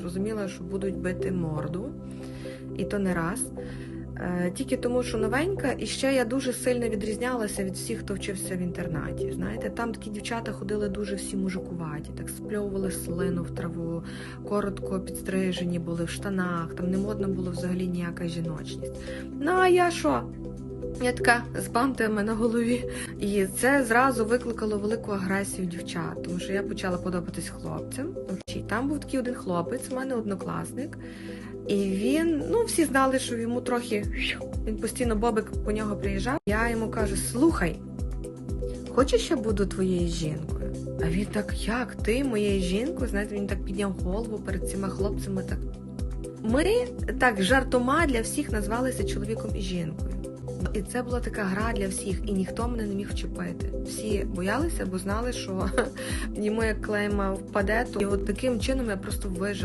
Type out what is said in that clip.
Зрозуміла, що будуть бити морду, і то не раз. Е, Тільки тому, що новенька, і ще я дуже сильно відрізнялася від всіх, хто вчився в інтернаті. Знаєте, там такі дівчата ходили дуже всі мужикуваті, так спльовували слину в траву, коротко підстрижені були в штанах, там не модно було взагалі ніяка жіночність. Ну а я що? Така з бантами на голові. І це зразу викликало велику агресію дівчат, тому що я почала подобатись хлопцям. Там був такий один хлопець, у мене однокласник. І він, ну всі знали, що йому трохи він постійно бобик по нього приїжджав. Я йому кажу: слухай, хочеш, я буду твоєю жінкою? А він так, як ти моєю жінкою? Знаєте, він так підняв голову перед цими хлопцями. Так ми так жартома для всіх назвалися чоловіком і жінкою. І це була така гра для всіх, і ніхто мене не міг вчепити. Всі боялися, бо знали, що йому як клейма впаде, то і от таким чином я просто вижила.